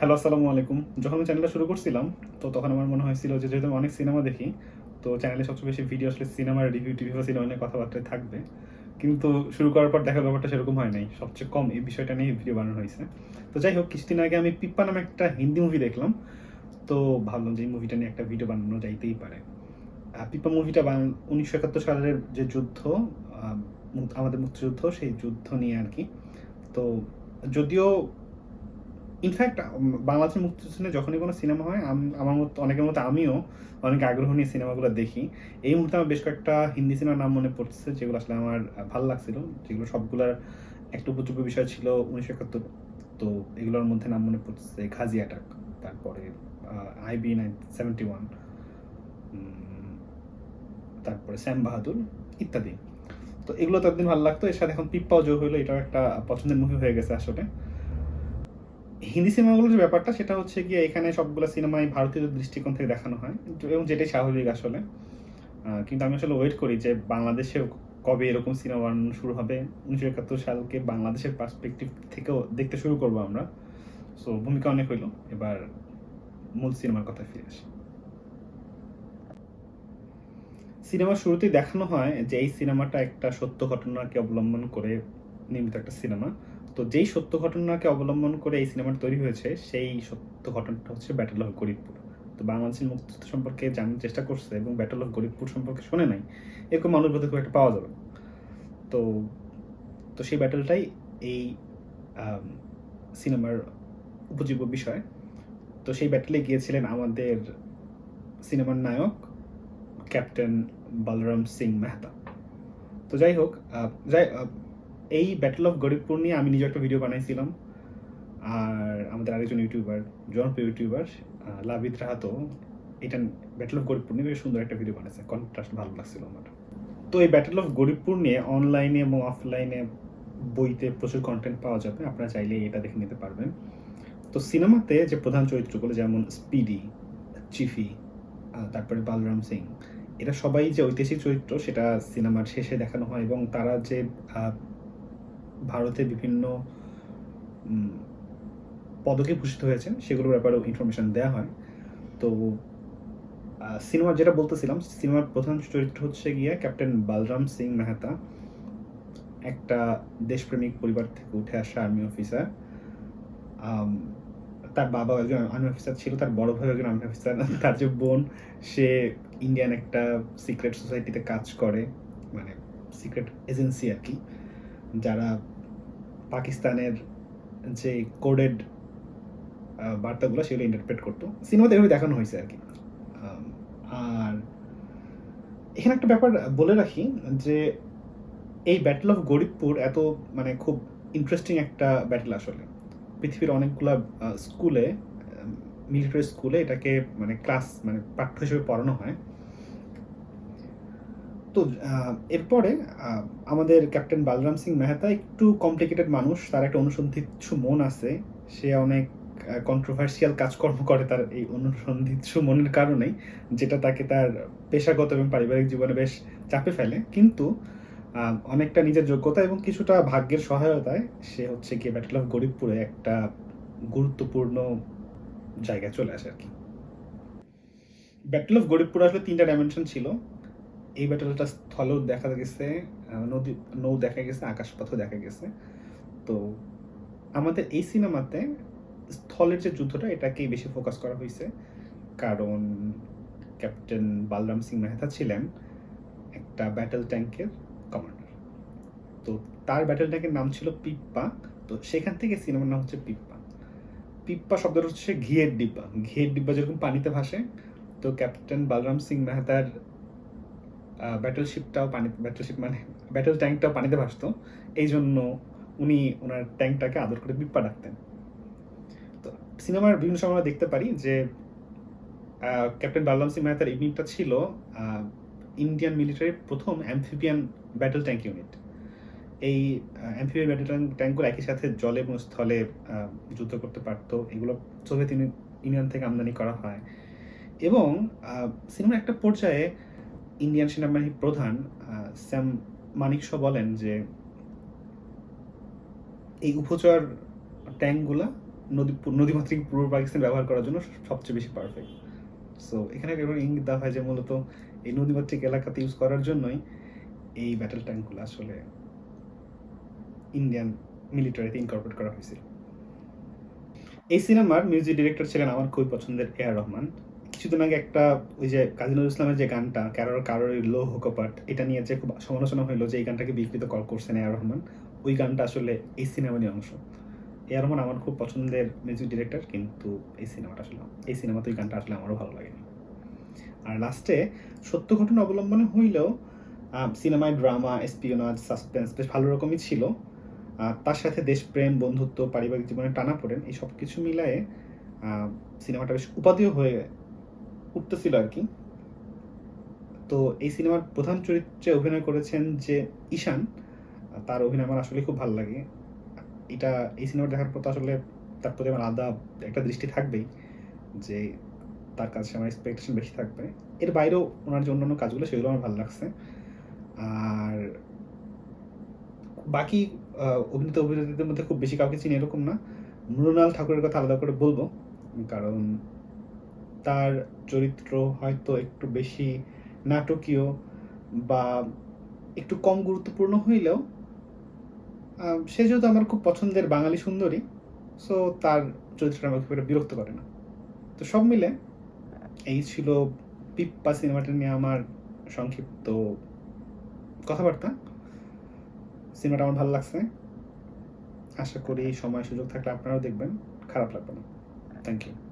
Hello, আসসালামু আলাইকুম। যখন আমি চ্যানেলটা শুরু করছিলাম, তো তখন আমার মনে হয়েছিল যে যেহেতু আমি অনেক সিনেমা দেখি, তো চ্যানেলে সবচেয়ে বেশি ভিডিও আসলে সিনেমার রিভিউ টিভি বা সিনেমা নিয়ে কথাবার্তায় থাকবে। কিন্তু শুরু করার পর দেখার ব্যাপারটা সেরকম হয় নাই। সবচেয়ে কম এই বিষয়টা নিয়ে ভিডিও বানানো হয়েছে। তো যাই হোক, কিছুদিন আগে আমি পিপ্পা নামে একটা হিন্দি মুভি দেখলাম। তো ভাবলাম যে এই মুভিটা নিয়ে একটা ভিডিও বানানো যাইতেই পারে। পিপ্পা মুভিটা উনিশশো একাত্তর সালের যে যুদ্ধ আমাদের মুক্তিযুদ্ধ, সেই যুদ্ধ নিয়ে আর কি। তো যদিও ইনফ্যাক্ট বাংলাদেশের মুক্তিযুদ্ধ যখনই কোনো সিনেমা হয় আমার মতো, অনেকের মতো আমিও অনেক আগ্রহ নিয়ে সিনেমাগুলো দেখি। এই মুহূর্তে আমার বেশ কয়েকটা হিন্দি সিনেমার নাম মনে পড়ছে যেগুলো আসলে আমার ভালো লাগছিল। যেগুলো সবগুলোর একটা উপযোগ্য বিষয় ছিল উনিশশো একাত্তর। তো এগুলোর মধ্যে নাম মনে পড়ছে খাজি অ্যাটাক তারপরে আইবি নাইন সেভেন্টি ওয়ান তারপরে শ্যাম বাহাদুর ইত্যাদি। তো এগুলো তো একদিন ভালো লাগতো, এর সাথে এখন পিপ্পাও যোগ হইল, এটাও একটা পছন্দের মুভি হয়ে গেছে আসলে। হিন্দি সিনেমাগুলোর যে ব্যাপারটা, সেটা হচ্ছে গিয়ে এখানে সবগুলো সিনেমাই ভারতীয় দৃষ্টিকোণ থেকে দেখানো হয়, এবং যেটাই স্বাভাবিক আসলে। কিন্তু আমি আসলে ওয়েট করি যে বাংলাদেশে কবে এরকম সিনেমা বানানো শুরু হবে। উনিশশো একাত্তর সালকে বাংলাদেশের পার্সপেক্টিভ থেকেও দেখতে শুরু করব আমরা। সো ভূমিকা অনেক হইল। এবার মূল সিনেমার কথা ফিরে আসি। সিনেমার শুরুতেই দেখানো হয় যে এই সিনেমাটা একটা সত্য ঘটনাকে অবলম্বন করে নির্মিত একটা সিনেমা। তো যেই সত্য ঘটনাকে অবলম্বন করে এই সিনেমাটা তৈরি হয়েছে, সেই সত্য ঘটনাটা হচ্ছে ব্যাটল অফ গরিবপুর তো বাংলাদেশের মুক্তিযুদ্ধ সম্পর্কে জানার চেষ্টা করছে এবং ব্যাটল অফ গরিবপুর সম্পর্কে শোনে নাই, এরকম মানুষ বোধহয় খুব একটা পাওয়া যাবে তো তো সেই ব্যাটলটাই এই সিনেমার উপজীব্য বিষয়। তো সেই ব্যাটলে গিয়েছিলেন আমাদের সিনেমার নায়ক ক্যাপ্টেন বলরাম সিং মেহতা তো যাই হোক যাই এই ব্যাটল অফ গরিবপুর নিয়ে আমি নিজে একটা ভিডিও বানাইছিলাম। আর আমাদের আরেকজন ইউটিউবার জনপ্রিয় ইউটিউবার লাভিদ রাহাতো এটা ব্যাটল অফ গরিবপুর নিয়ে বেশ সুন্দর একটা ভিডিও বানাইছে। কন্ট্রাস্ট ভালো লাগছিল আমার। তো এই ব্যাটল অফ গরিবপুর নিয়ে অনলাইনে এবং অফলাইনে বইতে প্রচুর কন্টেন্ট পাওয়া যাবে। আপনারা চাইলে এটা দেখে নিতে পারবেন। তো সিনেমাতে যে প্রধান চরিত্রগুলো যেমন স্পিডি চিফি তারপরে বালরাম সিং এরা সবাই যে ঐতিহাসিক চরিত্র সেটা সিনেমার শেষে দেখানো হয় এবং তারা যে ভারতে বিভিন্ন পদকে ভূষিত হয়েছেন, সেগুলোর ব্যাপারেও ইনফরমেশন দেওয়া হয়। তো সিনেমার যেটা বলতেছিলাম, সিনেমার প্রধান চরিত্র হচ্ছে গিয়ে ক্যাপ্টেন বালরাম সিং মেহতা, একটা দেশপ্রেমিক পরিবার থেকে উঠে আসা আর্মি অফিসার তার বাবা একজন আর্মি অফিসার ছিল, তার বড় ভাই একজন আর্মি অফিসার তার যে বোন, সে ইন্ডিয়ান একটা সিক্রেট সোসাইটিতে কাজ করে মানে সিক্রেট এজেন্সি আর কি। যারা পাকিস্তানের যে কোডেড বার্তাগুলো সেগুলো ইন্টারপ্রেট করতো। সিনেমাতে এভাবে দেখানো হয়েছে আর কি। আর এখানে একটা ব্যাপার বলে রাখি যে এই ব্যাটল অফ গরিবপুর এত মানে খুব ইন্টারেস্টিং একটা ব্যাটল আসলে। পৃথিবীর অনেকগুলা স্কুলে মিলিটারি স্কুলে এটাকে মানে ক্লাস মানে পাঠ্য হিসেবে পড়ানো হয়। তো এরপরে আমাদের ক্যাপ্টেন বালরাম সিং মেহতা একটু কমপ্লিকেটেড মানুষ, তার একটা অনুসন্ধিৎসু মন আছে। সে অনেক কন্ট্রোভার্সিয়াল কাজকর্ম করে তার এই অনুসন্ধিৎসু মনের কারণেই, যেটা তাকে তার পেশাগত এবং পারিবারিক জীবনে বেশ চাপে ফেলে। কিন্তু অনেকটা নিজের যোগ্যতা এবং কিছুটা ভাগ্যের সহায়তায় সে হচ্ছে গিয়ে ব্যাটল অফ গরিবপুরে একটা গুরুত্বপূর্ণ জায়গায় চলে আসে আর কি। ব্যাটল অফ গরিবপুর আসলে তিনটা ডাইমেনশন ছিল। এই ব্যাটলটা স্থলেও দেখা গেছে নদী, নৌ দেখা গেছে, আকাশপথও দেখা গেছে। তো আমাদের এই সিনেমাতে স্থলের যে যুদ্ধটা, এটাকেই বেশি ফোকাস করা হয়েছে। কারণ ক্যাপ্টেন বালরাম সিং মেহতা ছিলেন একটা ব্যাটল ট্যাঙ্কের কমান্ডার তো তার ব্যাটল ট্যাঙ্কের নাম ছিল পিপ্পা। তো সেখান থেকে সিনেমার নাম হচ্ছে পিপ্পা। পিপ্পা শব্দটা হচ্ছে ঘিয়ের ডিব্বা। ঘিয়ের ডিব্বা যেরকম পানিতে ভাসে, তো ক্যাপ্টেন বালরাম সিং মেহতার ব্যাটলশিপটাও পানি ব্যাটলশিপ মানে ব্যাটল ট্যাঙ্কটাও পানিতে ভাসতো। এই জন্য উনি ওনার ট্যাঙ্কটাকে আদর করে পিপ্পা ডাকতেন। তো সিনেমার বিভিন্ন সময় আমরা দেখতে পারি যে ক্যাপ্টেন বালরাম সিং মেহতার ইউনিটটা ছিল ইন্ডিয়ান মিলিটারির প্রথম অ্যাম্ফিবিয়ান ব্যাটল ট্যাঙ্ক ইউনিট এই অ্যাম্ফিবিয়ান ব্যাটল ট্যাঙ্কগুলো একই সাথে জলে এবং স্থলে যুদ্ধ করতে পারতো। এগুলো সোভিয়েত ইউনি- ইউনিয়ন থেকে আমদানি করা হয়। এবং সিনেমার একটা পর্যায়ে ইন্ডিয়ান সেনাবাহিনীর প্রধান স্যাম মানিকশ বলেন যে এই উপচর ট্যাঙ্কগুলা নদী, নদীমাতৃক পূর্ব পাকিস্তান ব্যবহার করার জন্য সবচেয়ে বেশি পারফেক্ট সো এখানে ইঙ্গিত দেওয়া হয় যে মূলত এই নদীমাতৃক এলাকাতে ইউজ করার জন্যই এই ব্যাটেল ট্যাঙ্কগুলো আসলে ইন্ডিয়ান মিলিটারিতে ইনকর্পোরেট করা হয়েছিল। এই সিনেমার মিউজিক ডিরেক্টর ছিলেন আমার খুবই পছন্দের এ আর রহমান কিছুদিন আগে একটা ওই যে কাজী নজরুল ইসলামের যে গানটা, কারোর কারোর লো হোকপাট এটা নিয়ে যে খুব সমালোচনা হলো যে এই গানটাকে বিকৃত কল করছেন এ আর রহমান, ওই গানটা আসলে এই সিনেমারই অংশ। এ রহমান আমার খুব পছন্দের মিউজিক ডিরেক্টর কিন্তু এই সিনেমাটা আসলে, এই সিনেমাতে ওই গানটা আসলে আমারও ভালো লাগেনি। আর লাস্টে সত্য ঘটনা অবলম্বনে হইলেও সিনেমায় ড্রামা এসপিওনাজ সাসপেন্স বেশ ভালো রকমই ছিল। তার সাথে দেশপ্রেম বন্ধুত্ব, পারিবারিক জীবনে টানা পড়েন, এই সব কিছু মিলায়ে সিনেমাটা বেশ উপাদেয় হয়ে উঠতেছিল আর কি। তো এই সিনেমার প্রধান চরিত্রে অভিনয় করেছেন যে ঈশান তার অভিনয় আমার আসলে খুব ভালো লাগে। এটা, এই সিনেমা দেখার পর তো আসলে তার প্রতি আমার আলাদা একটা দৃষ্টি থাকবেই, যে তার কাছে আমার এক্সপেকটেশন বেশি থাকবে। এর বাইরেও ওনার যে অন্যান্য কাজগুলো, সেগুলো আমার ভালো লাগছে। আর বাকি অভিনেতা অভিনেত্রীদের মধ্যে খুব বেশি কাউকে চিনি এরকম না। মৃণাল ঠাকুরের কথা আলাদা করে বলব, কারণ তার চরিত্র হয়তো একটু বেশি নাটকীয় বা একটু কম গুরুত্বপূর্ণ হইলেও সে যেহেতু আমার খুব পছন্দের বাঙালি সুন্দরী সো তার চরিত্রটা আমাকে খুব একটা বিরক্ত করে না। তো সব মিলে এই ছিল পিপ্পা সিনেমাটা নিয়ে আমার সংক্ষিপ্ত কথাবার্তা। সিনেমাটা আমার ভালো লাগছে। আশা করি সময় সুযোগ থাকলে আপনারাও দেখবেন, খারাপ লাগবে না। Thank you